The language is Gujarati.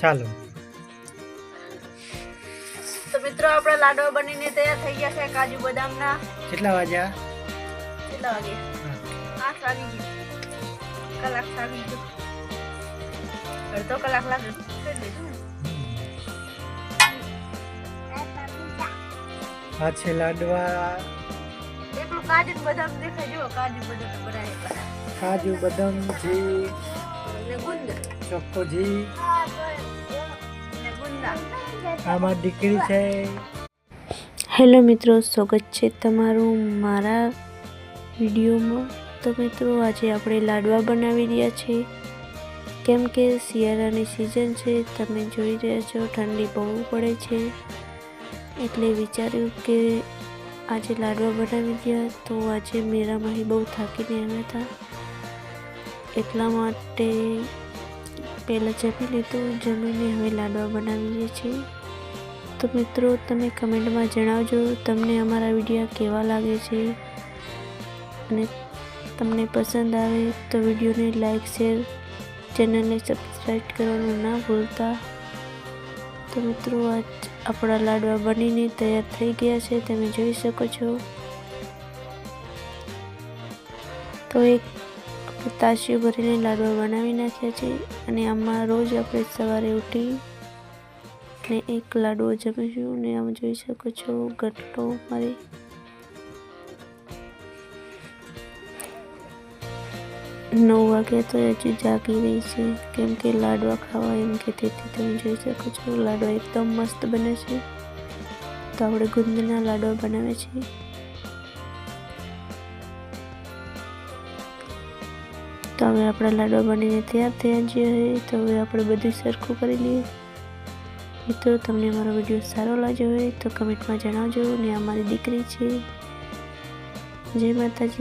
ચાલો. તો મિત્રો આપણે લાડવા બનીને તૈયાર થઈ ગયા છે કાજુ બદામના. કેટલા વાગ્યા? કેટલા વાગે? આઠ વાગી ગયું. કલાક થાકી ગયું. અડધો કલાક લાગે. આ છે લાડવા. એકલું કાજુ બદામ દેખાય. જો કાજુ બદામ બનાવે કાજુ બદામ ઘી ને ગુંદ ચોખ્ખો ઘી ને આમાં દીકરી છે. હેલો મિત્રો, સ્વાગત છે તમારું મારા વિડીયોમાં. તો મિત્રો, આજે આપણે લાડવા બનાવી રહ્યા છીએ. કેમ કે શિયાળાની સિઝન છે, તમે જોઈ રહ્યા છો, ઠંડી બહુ પડે છે. એટલે વિચાર્યું કે આજે લાડવા બનાવી રહ્યા, તો આજે મેરામાંથી બહુ થાકીને આવ્યા હતા. એટલા માટે પહેલાં જમી લીધું જમીને હવે લાડવા બનાવીએ છીએ તો મિત્રો, તમે કમેન્ટમાં જણાવજો તમને અમારા વીડિયો કેવા લાગે છે. અને તમને પસંદ આવે તો વિડીયોને લાઈક, શેર, ચેનલને સબસ્ક્રાઈબ કરવાનું ના ભૂલતા. તો મિત્રો, આજ આપણા લાડવા બનીને તૈયાર થઈ ગયા છે. તમે જોઈ શકો છો. તો એક તાશીઓ ભરીને લાડવા બનાવી નાખ્યા છે અને આમાં રોજ આપણે સવારે ઉઠી ને એક લાડવો જમીશું ને આમ જોઈ શકો છો ગટલો મારી. નવ વાગે તો હજુ જાગી રહી છે. કેમ કે લાડવા ખાવા એમ કે તેથી તમે જોઈ શકો છો, લાડવા એકદમ મસ્ત બને છે. તો આપણે ગુંદના લાડવા બનાવે છે તો હવે આપણા લાડવા બનીને તૈયાર થયા છે તો હવે આપણે બધું સરખું કરી લઈએ. મિત્રો, તમને મારો વીડિયો સારો લાગ્યો હોય તો કમેન્ટમાં જણાવજો ને અમારી દીકરી છે. જય માતાજી.